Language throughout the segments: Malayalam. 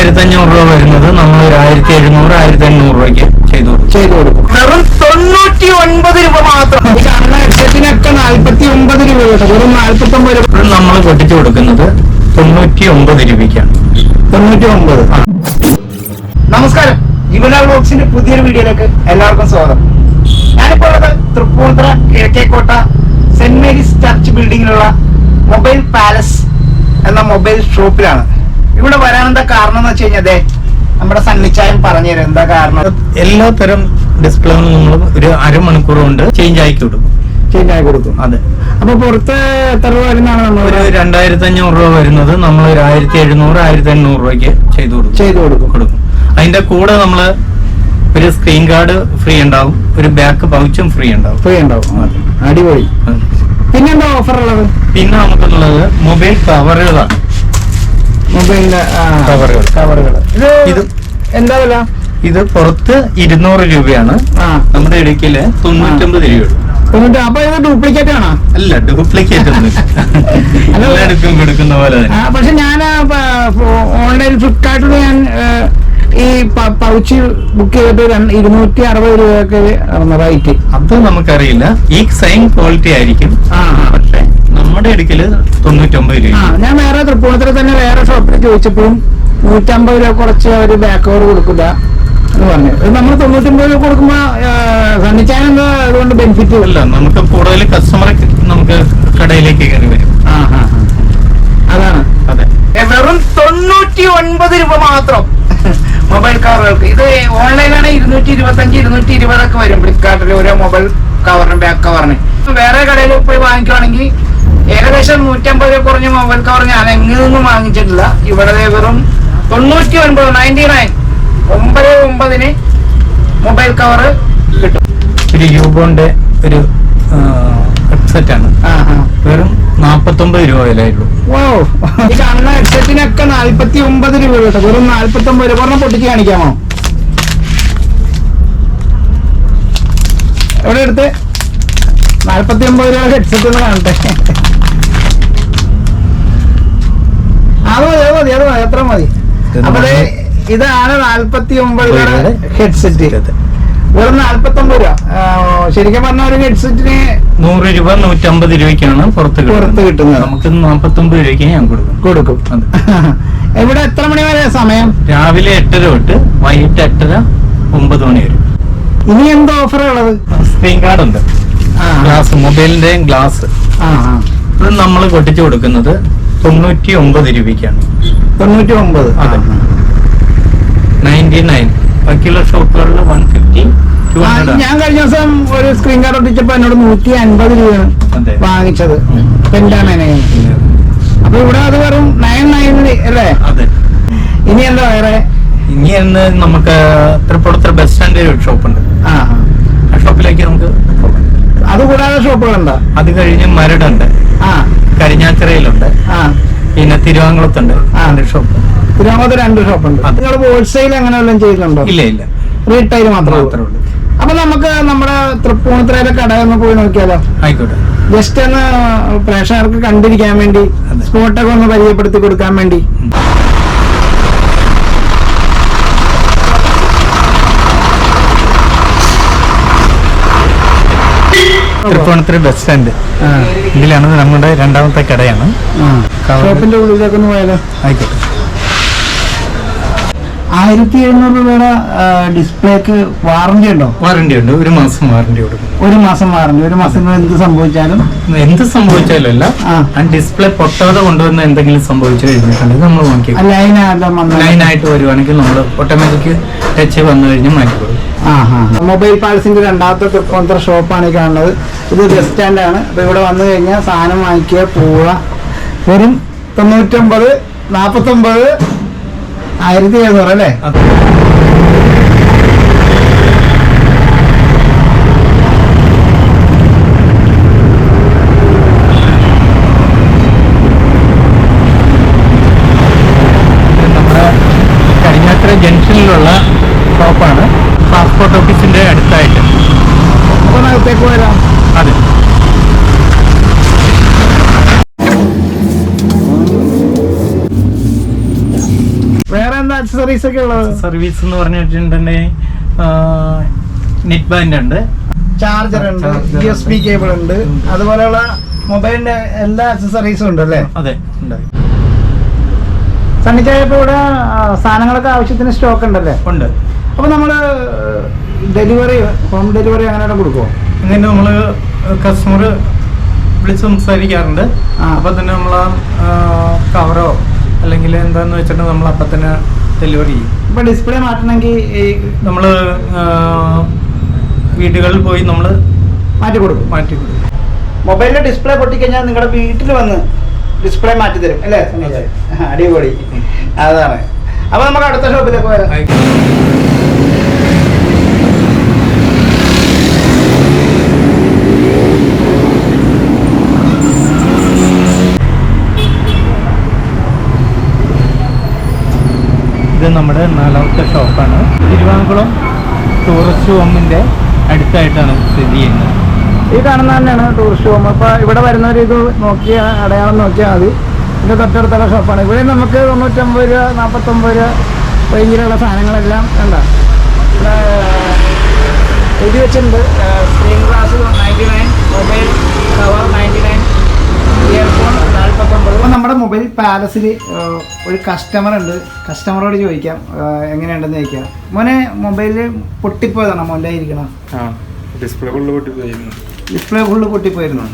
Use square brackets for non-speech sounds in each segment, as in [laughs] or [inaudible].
രണ്ടായിരത്തി അഞ്ഞൂറ് രൂപ വരുന്നത് നമ്മൾ ഒരു ആയിരത്തി എഴുന്നൂറ് ആയിരത്തി എണ്ണൂറ് രൂപയ്ക്ക് ചെയ്തു. ചെയ്തു കൊടുക്കും. വെറും തൊണ്ണൂറ്റി ഒൻപത് രൂപ മാത്രം. ഈ കാണുന്ന ഹെഡ്സെറ്റിനൊക്കെ നാല്പത്തി ഒമ്പത് രൂപ കേട്ടോ. വെറും നാൽപ്പത്തി ഒമ്പത് രൂപ നമ്മൾ പൊട്ടിച്ചു കൊടുക്കുന്നത് തൊണ്ണൂറ്റി ഒമ്പത് രൂപയ്ക്കാണ്. തൊണ്ണൂറ്റി ഒമ്പത് നമസ്കാരം. യുവന ബോക്സിന്റെ പുതിയൊരു വീഡിയോയിലേക്ക് എല്ലാവർക്കും സ്വാഗതം. ഞാനിപ്പോൾ ഉള്ളത് Tripunithura Kizhakkekotta saint Mary's church ബിൽഡിങ്ങിലുള്ള mobile palace എന്ന മൊബൈൽ ഷോപ്പിലാണ്. ഇവിടെ വരാനെന്താ കാരണം എന്ന് വെച്ച് കഴിഞ്ഞാൽ നമ്മുടെ സണ്ണിച്ചായം പറഞ്ഞുതരും എന്താ കാരണം. എല്ലാ തരം ഡിസ്പ്ലേ നമ്മൾ ഒരു അരമണിക്കൂർ കൊണ്ട് ചേഞ്ച് ആക്കി കൊടുക്കും. ചേഞ്ച് ആയി കൊടുക്കും. അതെ. അപ്പൊ പുറത്ത് എത്ര രൂപ വരുന്നതാണ് നമ്മൾ ഒരു രണ്ടായിരത്തി അഞ്ഞൂറ് രൂപ വരുന്നത് നമ്മൾ ഒരു ആയിരത്തി എഴുന്നൂറ് ആയിരത്തി എണ്ണൂറ് രൂപയ്ക്ക് ചെയ്തു കൊടുക്കും. ചെയ്തു കൊടുക്കും. കൊടുക്കും. അതിന്റെ കൂടെ നമ്മൾ ഒരു സ്ക്രീൻ ഗാർഡ് ഫ്രീ ഉണ്ടാവും. ഒരു ബാക്ക് പൗച്ചും ഫ്രീ ഉണ്ടാവും. ഫ്രീ ഉണ്ടാവും. അടിപൊളി. പിന്നെന്താ ഓഫർ ഉള്ളത്? പിന്നെ നമുക്കുള്ളത് മൊബൈൽ കവറുകളാണ് മൊബൈലിന്റെ കവറുകൾ. കവറുകൾ. ഇത് എന്താ വില? ഇത് പുറത്ത് ഇരുന്നൂറ് രൂപയാണ്. നമ്മുടെ ഇടുക്കിയിൽ തൊണ്ണൂറ്റൊമ്പത് രൂപയുള്ളൂ അപ്പൊ ഇത് ഡ്യൂപ്ലിക്കേറ്റ് ആണോ? അല്ല ഡ്യൂപ്ലിക്കേറ്റ് [laughs] എല്ലായിടത്തും കൊടുക്കുന്ന പോലെ പക്ഷെ ഞാൻ ഓൺലൈൻ ഫ്ലിപ്കാർട്ടിൽ ഞാൻ ഈ പൗച്ച് ബുക്ക് ചെയ്തിട്ട് ഇരുന്നൂറ്റി അറുപത് രൂപയൊക്കെ റേറ്റ് അത് നമുക്കറിയില്ല. ഈ സെയിം ക്വാളിറ്റി ആയിരിക്കും. പക്ഷെ നമ്മുടെ ഇടുക്കിൽ തൊണ്ണൂറ്റൊമ്പത് രൂപ. ഞാൻ വേറെ തൃപ്പൂണത്തിൽ തന്നെ വേറെ ഷോപ്പിൽ ചോദിച്ചപ്പോഴും നൂറ്റമ്പത് രൂപ കുറച്ച് അവർ ബാക്ക് ഓവർ കൊടുക്കില്ല എന്ന് പറഞ്ഞു. നമ്മൾ തൊണ്ണൂറ്റൊമ്പത് രൂപ കൊടുക്കുമ്പോ സണ്ണിച്ചാൻ എന്താ അതുകൊണ്ട് ബെനിഫിറ്റ് അല്ല നമുക്ക് കൂടുതൽ കസ്റ്റമർ നമുക്ക് കടയിലേക്ക് കയറി വരും. അതാണ്. അതെ. വെറും തൊണ്ണൂറ്റി ഒൻപത് രൂപ മാത്രം മൊബൈൽ കവറുകൾക്ക്. ഇത് ഓൺലൈനാണ് ഇരുന്നൂറ്റി ഇരുപത്തി അഞ്ച് ഇരുന്നൂറ്റി ഇരുപതൊക്കെ വരും. ഫ്ലിപ്കാർട്ടിൽ ഓരോ മൊബൈൽ കവറിന് ബാക്ക് കവറിന്. വേറെ കടയിൽ പോയി വാങ്ങിക്കുവാണെങ്കിൽ ഏകദേശം നൂറ്റമ്പത് രൂപ കുറഞ്ഞ മൊബൈൽ കവർ ഞാൻ എങ്ങനെ നിന്നും വാങ്ങിച്ചിട്ടില്ല. ഇവിടെ വെറും തൊണ്ണൂറ്റി ഒൻപത് നയന്റി നയൻ ഒമ്പത് ഒമ്പതിന് മൊബൈൽ കവർ കിട്ടും. ഒരു യൂബോന്റെ ഒരു ഹെഡ്സെറ്റ് ആണ് വെറും നാപ്പത്തൊമ്പത് രൂപ വിലയുള്ളൂ വോ. ഈ കാണുന്ന ഹെഡ്സെറ്റിനൊക്കെ നാല്പത്തി ഒമ്പത് രൂപ കേട്ടോ. വെറും നാല്പത്തി ഒമ്പത് രൂപ. പറഞ്ഞാൽ പൊട്ടിച്ച് കാണിക്കാമോ? എവിടെ എടുത്ത് നാല്പത്തി ഒമ്പത് രൂപ ഹെഡ്സെറ്റ് ഒന്ന് കാണട്ടെ. അത് മതി അത് മതി അത് മതി അത്ര മതി. അപ്പൊ ഇതാണ് നാല്പത്തി ഒമ്പത് രൂപയുടെ ഹെഡ്സെറ്റ്. വെറും നാല്പത്തി ഒമ്പത് രൂപ ശരിക്കും പറഞ്ഞ ഒരു ഹെഡ്സെറ്റിന് നൂറ് രൂപ നൂറ്റമ്പത് രൂപയ്ക്കാണ് പുറത്ത് പുറത്ത് കിട്ടുന്നത്. നമുക്ക് നാപ്പത്തൊമ്പത് രൂപയ്ക്ക് ഞാൻ കൊടുക്കും. കൊടുക്കും. [laughs] എവിടെ ഇവിടെ എത്ര മണി വരെ സമയം? രാവിലെ എട്ടര തൊട്ട് വൈകിട്ട് എട്ടര ഒമ്പത് മണി വരെ. ഇനി എന്താ ഓഫർ ഉള്ളത്? സ്ക്രീൻ കാർഡ് ഉണ്ട്. ഗ്ലാസ് മൊബൈലിന്റെ ഗ്ലാസ് ആ ആ. ഇത് നമ്മൾ പൊട്ടിച്ചു കൊടുക്കുന്നത് തൊണ്ണൂറ്റി ഒമ്പത് രൂപയ്ക്കാണ് തൊണ്ണൂറ്റി ഒമ്പത് അതെ. Ninety nine. ബാക്കിയുള്ള ഷോപ്പുകളിൽ വൺ ഫിഫ്റ്റി ഞാൻ കഴിഞ്ഞ ദിവസം ഒരു സ്ക്രീൻ കാർഡ് ഒട്ടിച്ചപ്പോ എന്നോട് നൂറ്റി അൻപത് രൂപയാണ് വാങ്ങിച്ചത്. എന്താണ് അപ്പൊ ഇവിടെ അത് വെറും നയൻ നയൻ അല്ലേ? ഇനി എന്താ വേറെ? ഇനി എന്ന് നമുക്ക് തൃപ്പൂണിത്തുറ ബസ് സ്റ്റാൻഡിൽ ഒരു ഷോപ്പുണ്ട്. ആ ഷോപ്പിലേക്ക് നമുക്ക് പോകാം അത് കൂടാതെ ഷോപ്പുകളുണ്ടോ. അത് കഴിഞ്ഞ് മരടുണ്ട്. ആ. കരിഞ്ഞാച്ചിറയിലുണ്ട് ആ. പിന്നെ തിരുവാങ്കുളത്തുണ്ട്. ആ. ഷോപ്പ്. തിരുവനന്തപുരത്ത് രണ്ട് ഷോപ്പുണ്ട്. അതെ. നിങ്ങൾ ഹോൾസെയിൽ അങ്ങനെ വല്ലതും ചെയ്യുന്നുണ്ടോ ഇല്ല ഇല്ല. റീറ്റെയിൽ മാത്രമേ മാത്രമേ ഉള്ളൂ. അപ്പൊ നമുക്ക് നമ്മുടെ തൃപ്പൂണിത്തുറയിലെ കട ഒന്ന് പോയി നോക്കിയാലോ? ആയിക്കോട്ടെ. ജസ്റ്റ് ഒന്ന് പ്രേക്ഷകർക്ക് കണ്ടിരിക്കാൻ വേണ്ടി. സ്പോട്ടൊക്കെ ഒന്ന് പരിചയപ്പെടുത്തി കൊടുക്കാൻ വേണ്ടി. തൃപ്പൂണിത്തുറ ബസ് സ്റ്റാൻഡ് ഇതിലാണ് നമ്മുടെ രണ്ടാമത്തെ കടയാണ്. ഷോപ്പിന്റെ ഉള്ളിലേക്ക് ഒന്ന് പോയാലോ? ആയിക്കോട്ടെ. ആയിരത്തി എഴുന്നൂറ് രൂപയുടെ ഡിസ്പ്ലേക്ക് വാറന്റി ഉണ്ടോ? വാറണ്ടി ഉണ്ട്. ഒരു മാസം വാറണ്ടി കൊടുക്കും ഒരു മാസം വാറന്റി ഒരു മാസം എന്ത് സംഭവിച്ചാലും? എന്ത് സംഭവിച്ചാലും അല്ല. ആ. ഡിസ്പ്ലേ പൊട്ടാതെ കൊണ്ടുവന്ന എന്തെങ്കിലും സംഭവിച്ചു കഴിഞ്ഞിട്ടുണ്ടെങ്കിൽ നമ്മൾ നോക്കി ലൈൻ ആയിട്ട് വരുവാണെങ്കിൽ നമ്മൾ ഓട്ടോമാറ്റിക് ടച്ച് വന്നു കഴിഞ്ഞാൽ മാറ്റി കൊടുക്കും മൊബൈൽ പാഴ്സിന്റെ രണ്ടാമത്തെ തൃപ്പൂണിത്തുറ ഷോപ്പാണ് ഈ കാണുന്നത്. ഇത് ബസ് സ്റ്റാൻഡാണ് അപ്പൊ ഇവിടെ വന്നു കഴിഞ്ഞാൽ സാധനം വാങ്ങിക്കുക പോവുക. വെറും തൊണ്ണൂറ്റൊമ്പത് നാപ്പത്തൊമ്പത് ആയിരത്തി എഴുന്നൂറ് അല്ലേ അത് നമ്മുടെ കരിഞ്ഞാത്ര ജംഗ്ഷനിലുള്ള ഷോപ്പാണ് പാസ്പോർട്ട് ഓഫീസിന്റെ അടുത്തായിട്ട് അപ്പൊ അകത്തേക്ക് വരാം അതെ അക്സസറീസ് ഒക്കെ ഉള്ളത്? സർവീസ് എന്ന് പറഞ്ഞിട്ടുണ്ടെങ്കിൽ നെറ്റ് ബാൻഡ് ഉണ്ട്. ചാർജർ ഉണ്ട് യു എസ് ബി. കേബിൾ ഉണ്ട്. അതുപോലെയുള്ള മൊബൈലിന്റെ എല്ലാ ആക്സസറീസും ഉണ്ട് അല്ലേ അതെ. ഉണ്ട് സണ്ണിച്ചായ ഇപ്പൊ ഇവിടെ സാധനങ്ങളൊക്കെ ആവശ്യത്തിന് സ്റ്റോക്ക് ഉണ്ടല്ലേ? ഉണ്ട്. അപ്പൊ നമ്മൾ ഡെലിവറി ഹോം ഡെലിവറി അങ്ങനെ കൊടുക്കുമോ ഇങ്ങനെ നമ്മൾ കസ്റ്റമർ വിളിച്ച് സംസാരിക്കാറുണ്ട്. അപ്പൊ തന്നെ നമ്മൾ കവറോ അല്ലെങ്കിൽ എന്താന്ന് വെച്ചിട്ട് നമ്മൾ അപ്പൊ തന്നെ ഡെലിവറി ചെയ്യും ഇപ്പൊ ഡിസ്പ്ലേ മാറ്റണമെങ്കിൽ നമ്മൾ വീടുകളിൽ പോയി നമ്മൾ മാറ്റി കൊടുക്കും. മാറ്റി കൊടുക്കും. മൊബൈലിന്റെ ഡിസ്പ്ലേ പൊട്ടിക്കഴിഞ്ഞാൽ നിങ്ങളുടെ വീട്ടിൽ വന്ന് ഡിസ്പ്ലേ മാറ്റി തരും അല്ലേ? അടിപൊളി. അതാണ്. അപ്പൊ നമുക്ക് അടുത്ത ഷോപ്പിലേക്ക് വരാം ഇത് നമ്മുടെ നാലാമത്തെ ഷോപ്പാണ് തിരുവാങ്കുളം ടൂറിസ്റ്റ് ഹോമിന്റെ അടുത്തായിട്ടാണ് സ്ഥിതി ചെയ്യുന്നത്. ഈ കാണുന്ന തന്നെയാണ് ടൂറിസ്റ്റ് ഹോം അപ്പൊ ഇവിടെ വരുന്നവർ ഇത് നോക്കി അടയാളം നോക്കിയാൽ മതി. ഇതിന്റെ തൊട്ടടുത്തുള്ള ഷോപ്പാണ്. ഇവിടെ നമുക്ക് തൊണ്ണൂറ്റൊമ്പത് രൂപ നാൽപ്പത്തൊമ്പത് രൂപ റേഞ്ചിലുള്ള സാധനങ്ങളെല്ലാം കണ്ട ഇവിടെ എഴുതി വെച്ചിട്ടുണ്ട്. Screen glass ninety nine mobile cover ninety nine earphone നാൽപ്പത്തൊമ്പത് അപ്പോൾ നമ്മുടെ മൊബൈൽ പാലസിൽ ഒരു കസ്റ്റമർ ഉണ്ട്. കസ്റ്റമറോട് ചോദിക്കാം എങ്ങനെയുണ്ടെന്ന് ചോദിക്കാം. മോനെ മൊബൈലിൽ പൊട്ടിപ്പോയതാണോ? മോന്റെ ഇരിക്കണം? ഡിസ്പ്ലേ ഫുള്ള് പൊട്ടി പോയിരുന്നു ഡിസ്പ്ലേ ഫുള്ള് പൊട്ടിപ്പോയിരുന്നു.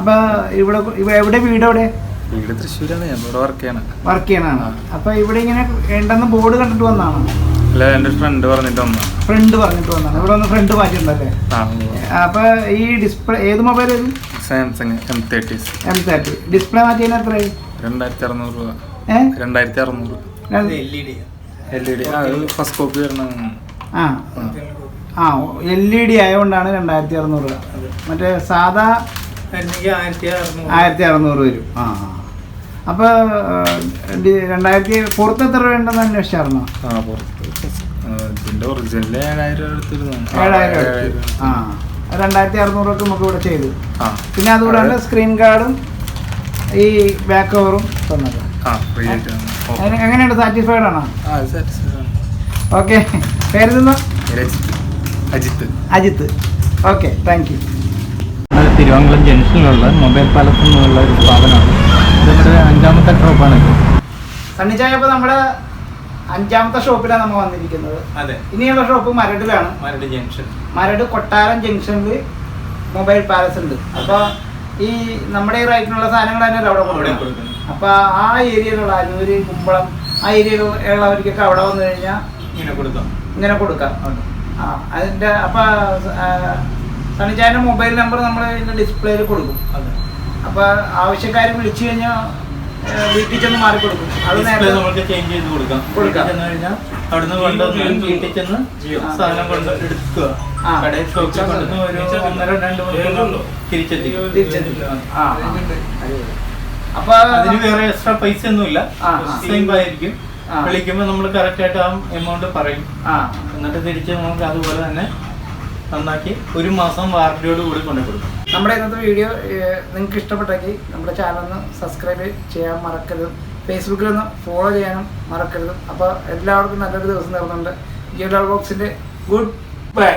അപ്പൊ ഇവിടെ ഇവിടെ എവിടെ വീട് എവിടെ വീട് തൃശ്ശൂരാണ്. ഞാൻ ഇവിടെ വർക്ക് ചെയ്യണം. വർക്ക് ചെയ്യണാണ് അപ്പൊ ഇവിടെ ഇങ്ങനെ ഉണ്ടെന്ന് ബോർഡ് കണ്ടിട്ട് വന്നാണ് അല്ല എന്റെ ഫ്രണ്ട് പറഞ്ഞിട്ട് വന്ന. ഫ്രണ്ട് പറഞ്ഞിട്ട് വന്നാണ് ഇവിടെ ഒന്ന് ഫ്രണ്ട് മാറ്റിയിട്ടുണ്ടല്ലേ? ആ അപ്പൊ ഈ ഡിസ്പ്ലേ ഏത് mobile Samsung M thirty M thirty display മാറ്റിയതിന് എത്രയായി? രണ്ടായിരത്തി അറുന്നൂറ് രൂപ. രണ്ടായിരത്തി അറുന്നൂറ് L E D first copy വരണം ആ ആ. എൽ ഇ ഡി ആയതുകൊണ്ടാണ് രണ്ടായിരത്തി അറുന്നൂറ് മറ്റേ സാധാ ആയിരത്തി അറുന്നൂറ് വരും. ആ ആ. രണ്ടായിരത്തി പുറത്ത് എത്ര രൂപ ഉണ്ടെന്ന് അന്വേഷിച്ചായിരുന്നോ ആ പുറത്ത് ഒറിജിനൽ ഏഴായിരം ഏഴായിരം. ആ രണ്ടായിരത്തി അറുന്നൂറ് രൂപ നമുക്ക് ഇവിടെ ചെയ്തു. ആ. പിന്നെ അതുകൂടാണ്ട് സ്ക്രീൻ കാർഡും ഈ ബാക്ക് കവറും തന്നത്. എങ്ങനെയുണ്ട്? സാറ്റിസ്ഫൈഡ് ആണോ? ഓക്കെ. പേര് നിന്നോ Ajith. Ajith. Okay thank you അത് തിരുവാങ്കുളം ജംഗ്ഷനിലുള്ള മൊബൈൽ പാലസ് എന്നുള്ള ഒരു സ്ഥാപനമാണ്. ഇത് നമ്മുടെ അഞ്ചാമത്തെ ഷോപ്പാണ് സണ്ണിച്ചായപ്പോ സണ്ണിച്ചായ നമ്മുടെ അഞ്ചാമത്തെ ഷോപ്പിലാണ് നമ്മൾ വന്നിരിക്കുന്നത്. അതെ. ഇനിയുള്ള ഷോപ്പ് മരടിലാണ്. മരട് ജംഗ്ഷൻ. മരട് കൊട്ടാരം ജംഗ്ഷനിൽ മൊബൈൽ പാലസ് ഉണ്ട്. അപ്പോൾ ഈ നമ്മുടെ ഈ റൈറ്റിനുള്ള സാധനങ്ങൾ തന്നെ അവിടെ കൊടുക്കണം. അപ്പോൾ ആ ഏരിയയിലുള്ള അരൂര് കുമ്പളം ആ ഏരിയയിലുള്ളവർക്കൊക്കെ അവിടെ വന്നു കഴിഞ്ഞാൽ ഇങ്ങനെ കൊടുക്കാം. ഇങ്ങനെ കൊടുക്കാം. ആ അതിന്റെ അപ്പോൾ സണിച്ചായന്റെ മൊബൈൽ നമ്പർ നമ്മൾ ഇതിന്റെ ഡിസ്പ്ലേയിൽ കൊടുക്കും. അതെ. അപ്പോൾ ആവശ്യക്കാർ വിളിച്ചു കഴിഞ്ഞാൽ വീട്ടിൽ ചെന്ന് മാറി കൊടുക്കും. അത് നേരത്തെ നമുക്ക് ചേഞ്ച് ചെയ്ത് കൊടുക്കാം. കൊടുക്കാം. വീട്ടിൽ ചെന്ന് കഴിഞ്ഞാൽ അവിടുന്ന് കൊണ്ടുവന്ന് വീട്ടിൽ ചെന്ന് സാധനം കൊണ്ട് എടുക്കുക. ആ. കടയിൽ സ്റ്റോക്കിൽ കൊണ്ടുവന്ന് ഒരു ഒന്നര രണ്ട് മണിക്കൂർ തിരിച്ചെത്തിക്കും. തിരിച്ചെത്തിക്കും. ആ അപ്പൊ അതിന് വേറെ എക്സ്ട്രാ പൈസ ഒന്നുമില്ല. സെയിം ആയിരിക്കും. വിളിക്കുമ്പോൾ നമ്മൾ കറക്റ്റ് ആയിട്ട് ആ എമൗണ്ട് പറയും. എന്നിട്ട് തിരിച്ച് നമുക്ക് അതുപോലെ തന്നെ നന്നാക്കി ഒരു മാസം വാർഡിയോട് കൂടി കൊണ്ടു കൊടുക്കും. നമ്മുടെ ഇന്നത്തെ വീഡിയോ നിങ്ങൾക്ക് ഇഷ്ടപ്പെട്ടെങ്കിൽ നമ്മുടെ ചാനൽ ഒന്ന് സബ്സ്ക്രൈബ് ചെയ്യാൻ മറക്കരുത്. ഫേസ്ബുക്കിൽ ഒന്ന് ഫോളോ ചെയ്യാനും മറക്കരുത്. അപ്പോൾ എല്ലാവർക്കും നല്ലൊരു ദിവസം നേർന്നുണ്ട് ജിയോ ബോക്സിന്റെ ഗുഡ് ബൈ